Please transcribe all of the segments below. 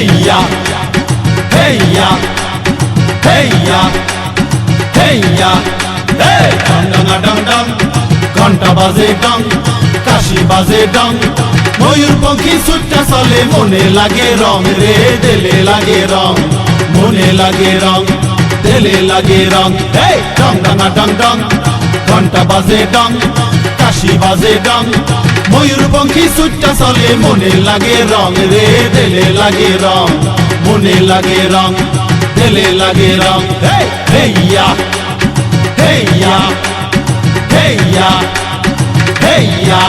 হেইয়া হেইয়া হেইয়া হেইয়া হে ডং ডং ডং ডং ঘণ্টা বাজে ডং কাশি বাজে ডং ময়ূরপঙ্খী সুটটা চলে মনে লাগে রং রে দেলে লাগে রং মনে লাগে রং দেলে লাগে রং হে ডং ডং ডং ডং ঘণ্টা বাজে ডং কাশি বাজে গান। ময়ূর পঙ্খী সুটটা চলে, মনে লাগে রং রে দেলে লাগে রং। মনে লাগে রং দেলে লাগে রং। হেইয়া হেইয়া হেইয়া হেইয়া।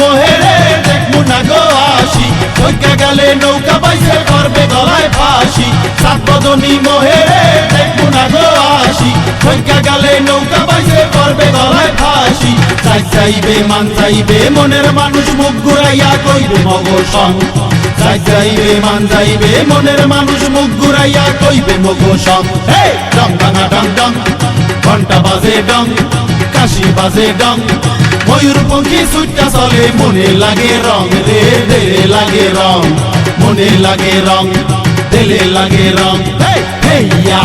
মোহেরে দেখমু না গো আসি। ওইকা গেলে নৌকা পাইছে করবে গলায় ফাঁসি। সাতবদনী মোহেরে দেখমু না গো আসি। ওইকা গেলে নৌকা পাইছে করবে গলায় ফাঁসি। চাই চাইবে, মান চাইবে, মনের মানুষ মুখ ঘুরাইয়া কইবে মগ সং চাই চাইবে, মান চাইবে, মনের মানুষ মুখ ঘুরাইয়া কইবে মগ সং ডং, ডাঙা, ডং ডং। ঘণ্টা বাজে ডং, কাশি বাজে ডং। ময়ূরপঙ্খী সুটটা চলে মনে লাগে রং রে দেলে লাগে রং মনে লাগে রং দেলে লাগে রং। হেই, হেইয়া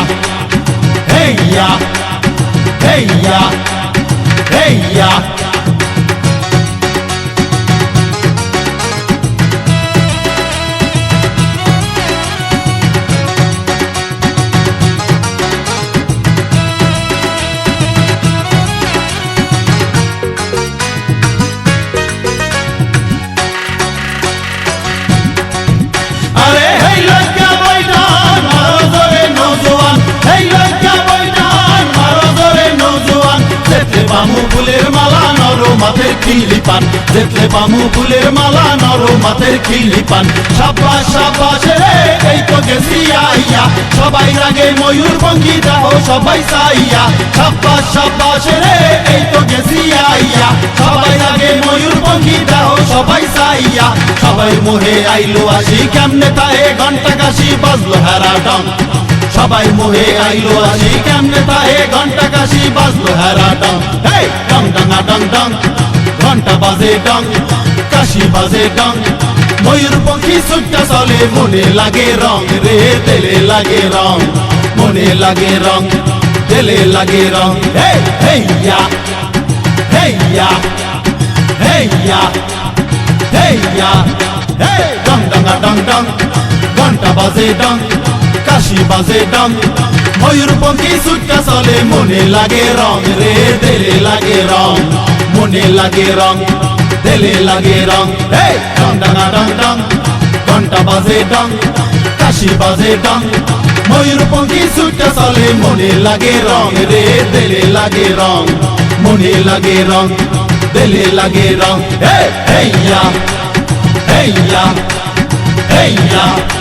হেইয়া হেইয়া হেইয়া। পান। যেতে পামু ফুলের মালা নর মাথের খিলি পান। সাবাস সাবাস রে এই তো গেছি আইয়া। সবাই রাগে ময়ূর ভঙ্গি দাও সবাই চাইয়া সাবাস সাবাস রে এই তো গেছি আইয়া। সবাই রাগে ময়ূর ভঙ্গি দাও সবাই চাইয়া সবাই মোহে আইলো আসি কেমনে তাহে, ঘণ্টা কাশি বাজলো হেরা ডং সবাই মোহে আইলো আসি কেমনে তাহে, ঘণ্টা কাশি বাজলো হেরা ডং হেই, ডং ডং ডং ঘণ্টা বাজে ডং, কাশি বাজে ডং। ময়ূর পঙ্খী সুটটা চলে, মনে লাগে রং। রে, তেলে লাগে রং, মনে লাগে রং। তেলে লাগে রং। হে হেইয়া হেইয়া হেইয়া হেইয়া হে ডং ডঙা ডং ডং। ঘণ্টা বাজে ডং, কাশি বাজে ডং। ময়ূরপঙ্খী সুটটা চলে, মনে লাগে রং। রে দেলে লাগে রং। মনে লাগে রং, দেলে লাগে রং। হে ডং ডঙা ডং ডং ঘণ্টা বাজে ডং কাশি বাজে ডং ময়ূরপঙ্খী সুটটা চলে, মনে লাগে রং রে, দেলে লাগে রং। মনে লাগে রং, দেলে লাগে রং। হেইয়া হেইয়া হেইয়া হেইয়া।